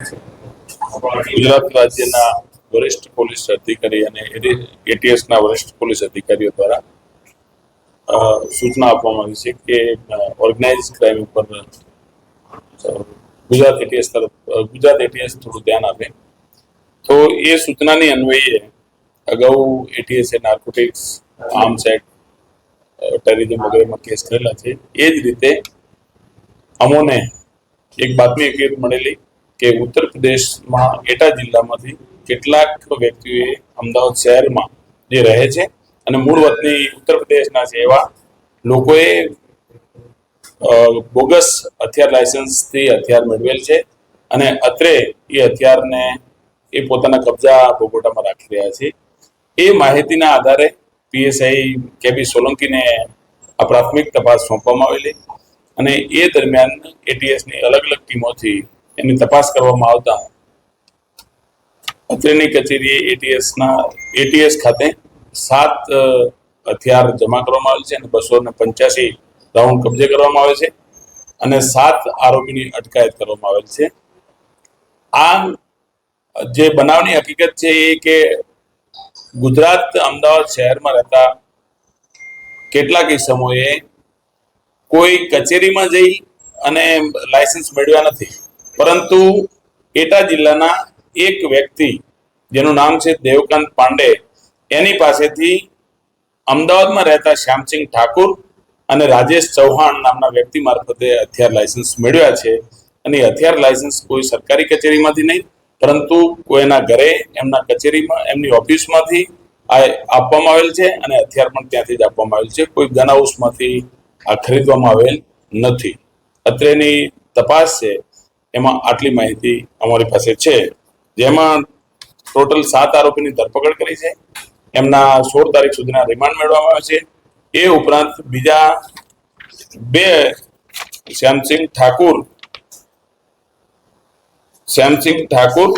ગુજરાત રાજ્યના વરિષ્ઠ પોલીસ અધિકારી અને એટીએસના વરિષ્ઠ પોલીસ અધિકારીઓ દ્વારા સૂચના આપવામાં આવી છે કે ઓર્ગેનાઇઝ ક્રાઇમ ઉપર ગુજરાત એટીએસ તરફ ગુજરાત એટીએસ થોડું ધ્યાન આપે. તો એ સૂચનાની અન્વયે અગાઉ એટીએસે નાર્કોટિક્સ આર્મ્સ એક્ટ ટેરરિઝમ વગેરેમાં કેસ કરેલા છે. એ જ રીતે અમોને એક બાતમી એક મળેલી કે ઉત્તર પ્રદેશમાં એટા જિલ્લામાંથી કેટલાક વ્યક્તિઓએ અમદાવાદ શહેરમાં જે રહે છે અને મૂળ વતની ઉત્તર પ્રદેશના છે એવા લોકોએ બોગસ હથિયાર લાયસન્સથી હથિયાર મેળવેલ છે અને અત્રે એ હથિયારને એ પોતાના કબજા બોગોટામાં રાખી રહ્યા છે. એ માહિતીના આધારે પીએસઆઈ કેબી સોલંકીને આ પ્રાથમિક તપાસ સોંપવામાં આવેલી અને એ દરમિયાન એટીએસની અલગ અલગ ટીમોથી એની તપાસ કરવામાં આવતા અત્રેની કચેરીએ એટીએસના એટીએસ ખાતે સાત હથિયાર જમા કરવામાં આવેલ છે અને બસો ને પંચ્યાસી રાઉન્ડ કબજે કરવામાં આવે છે અને સાત આરોપીની અટકાયત કરવામાં આવેલ છે. આ જે બનાવની હકીકત છે એ કે ગુજરાત અમદાવાદ શહેરમાં રહેતા કેટલાક સમયે કોઈ કચેરીમાં જઈ અને લાયસન્સ મેળવ્યા નથી. પરંતુ એટા જિલ્લાના એક વ્યક્તિ, જેનું નામ છે દેવકાંત પાંડે, એની પાસેથી અમદાવાદમાં રહેતા શ્યામસિંહ ઠાકુર અને રાજેશ ચૌહાણ નામના વ્યક્તિ મારફતે હથિયાર લાયસન્સ મેળવ્યા છે. અને હથિયાર લાયસન્સ કોઈ સરકારી કચેરીમાંથી નહીં, પરંતુ કોઈના ઘરે, એમના કચેરીમાં, એમની ઓફિસમાંથી આ આપવામાં આવેલ છે અને હથિયાર પણ ત્યાંથી જ આપવામાં આવેલ છે. કોઈ ગન હાઉસમાંથી આ ખરીદવામાં આવેલ નથી. અત્રેની તપાસ છે એમાં આટલી માહિતી અમારી પાસે છે. જેમાં ટોટલ સાત આરોપીની ધરપકડ કરી છે. એમના સોળ તારીખ સુધીના રિમાન્ડ મેળવવામાં આવે છે. એ ઉપરાંત બીજા બે શ્યામસિંહ ઠાકુર શ્યામસિંહ ઠાકુર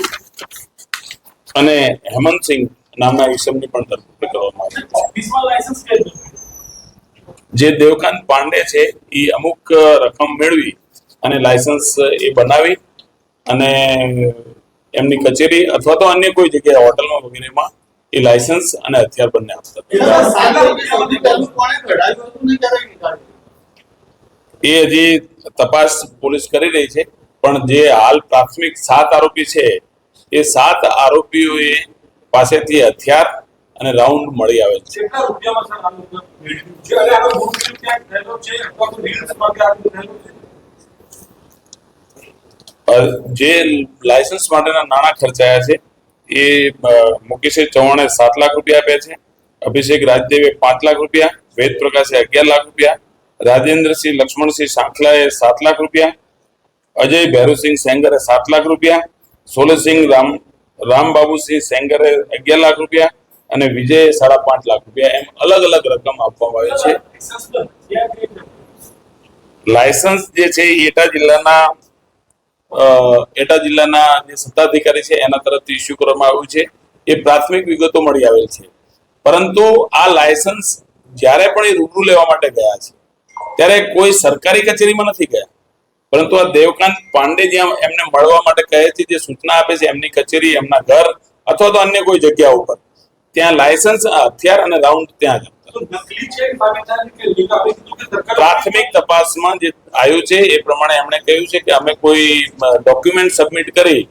અને હેમંતસિંહ નામના ઈસમની પણ ધરપકડ કરવામાં આવી છે? જે દેવકાંત પાંડે છે એ અમુક રકમ મેળવી અને લાયસન્સ એ બનાવી અને એમની કચેરી અથવા તો અન્ય કોઈ જગ્યાએ હોટલમાં વગેરેમાં એ લાયસન્સ અને હથિયાર બંને આપતા? એ હજી તપાસ પોલીસ કરી રહી છે પણ જે હાલ પ્રાથમિક સાત આરોપી છે એ સાત આરોપીઓએ પાસેથી હથિયાર અને રાઉન્ડ મળી આવે છે કેટલા રૂપિયામાં સર આ લોકો છે? અથવા તો? જે લાયસન્સ માટેના નાણાં ખર્ચાયા છે એ મુકેશે ચૌહાણે સાત લાખ રૂપિયા આપ્યા છે. અભિષેક રાજદેવે પાંચ લાખ રૂપિયા વેદ પ્રકાશે અગિયાર લાખ રૂપિયા રાજેન્દ્રસિંહ લક્ષ્મણસિંહ સાંખલાએ સાત લાખ રૂપિયા અજય ભૈરવસિંહ સેંગરે સાત લાખ રૂપિયા સોલસિંહ રામ રામબાબુસિંહ સેંગરે અગિયાર લાખ રૂપિયા અને વિજય સાડા પાંચ લાખ રૂપિયા એમ અલગ અલગ રકમ આપવામાં આવી છે. લાયસન્સ જે છે એટા જિલ્લાના એટા જિલ્લાના જે સત્તાધિકારી છે, એના તરફથી ઇસ્યુ કરવામાં આવ્યું છે. એ પ્રાથમિક વિગતો મળી આવેલ છે. પરંતુ આ લાયસન્સ જ્યારે પણ એ રૂબરૂ લેવા માટે ગયા છે, ત્યારે કોઈ સરકારી કચેરીમાં નથી ગયા. પરંતુ આ દેવકાંત પાંડે જ્યાં એમને મળવા માટે કહે છે, જે સૂચના આપે છે, એમની કચેરી, એમના ઘર અથવા તો અન્ય કોઈ જગ્યા ઉપર, ત્યાં લાયસન્સ હથિયાર અને રાઉન્ડ ત્યાં જ. પ્રાથમિક તપાસમાં જે આવ્યું છે એ પ્રમાણે એમણે કહ્યું છે કે અમે કોઈ ડોક્યુમેન્ટ સબમિટ કરી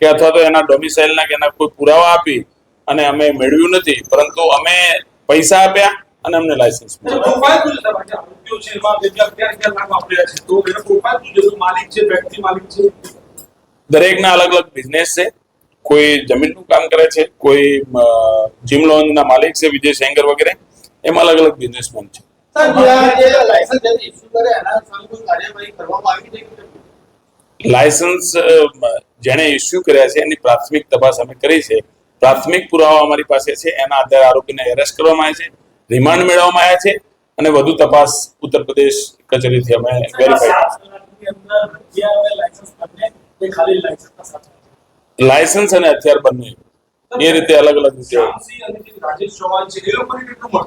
કે અથવા તો એના ડોમિસાઇલના કે એના કોઈ પુરાવા આપી અને અમે મેળવ્યું નથી પરંતુ અમે પૈસા આપ્યા અને અમને લાયસન્સ દરેકના અલગ અલગ બિઝનેસ છે કોઈ જમીનનું કામ કરે છે કોઈ જીમ લોન્જના માલિક છે વિજય સેંગર વગેરે. એમાં અલગ અલગ બિઝનેસમેન છે. લાયસન્સ જેણે ઇસ્યુ કર્યા છે એની પ્રાથમિક તપાસ અમે કરી છે. પ્રાથમિક પુરાવા અમારી પાસે છે એના આધારે આરોપીને એરેસ્ટ કરવામાં આવ્યા છે રિમાન્ડ મેળવવામાં આવ્યા છે અને વધુ તપાસ ઉત્તર પ્રદેશ કચેરીથી અમે વેરીફાઈ લાયસન્સ અને હથિયાર બંને એ રીતે અલગ અલગ રીતે. રાજેશ ચૌહાણ છે એ લોકોને કેટલું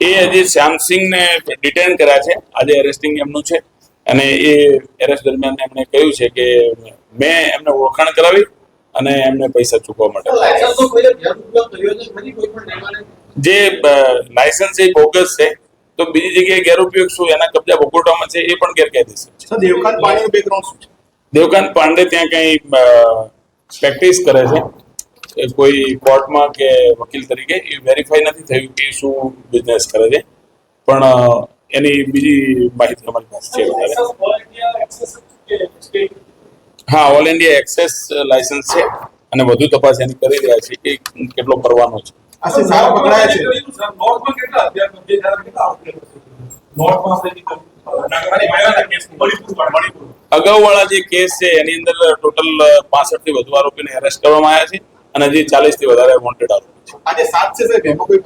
એ હજી શ્યામસિંહને ડિટેન કર્યા છે. આજે એરેસ્ટિંગ એમનું છે. અને એ એરેસ્ટ દરમિયાન એમણે કહ્યું છે કે મેં એમને ઓળખાણ કરાવી અને એમને પૈસા ચૂકવવા માટે. જે લાયસન્સ એ બોગસ છે તો બીજી જગ્યાએ ગેરઉપયોગ શું? એના કબજા ભોગવટામાં છે એ પણ ગેરકાયદેસર છે. દેવકાંત પાણીનું બેકગ્રાઉન્ડ શું છે? દેવકાંત પાંડે ત્યાં કઈ પ્રેક્ટિસ કરે છે. કોઈ કોર્ટમાં કે વકીલ તરીકે એ વેરીફાઈ નથી થયું કે શું બિઝનેસ કરે છે. પણ એની બીજી માહિતી અમારી પાસે છે વધારે. હા ઓલ ઇન્ડિયા એક્સેસ લાયસન્સ છે અને વધુ તપાસ એની કરી રહ્યા છે કે કેટલો કરવાનો છે. અગાઉ વાળા જે કેસ છે એની અંદર ટોટલ પાસઠથી વધુ આરોપીને એરેસ્ટ કરવામાં આવ્યા છે. અને હજી ચાલીસથી વધારે વોન્ટેડ આરોપી છે. આજે સાત છે સાહેબ એમાં કોઈ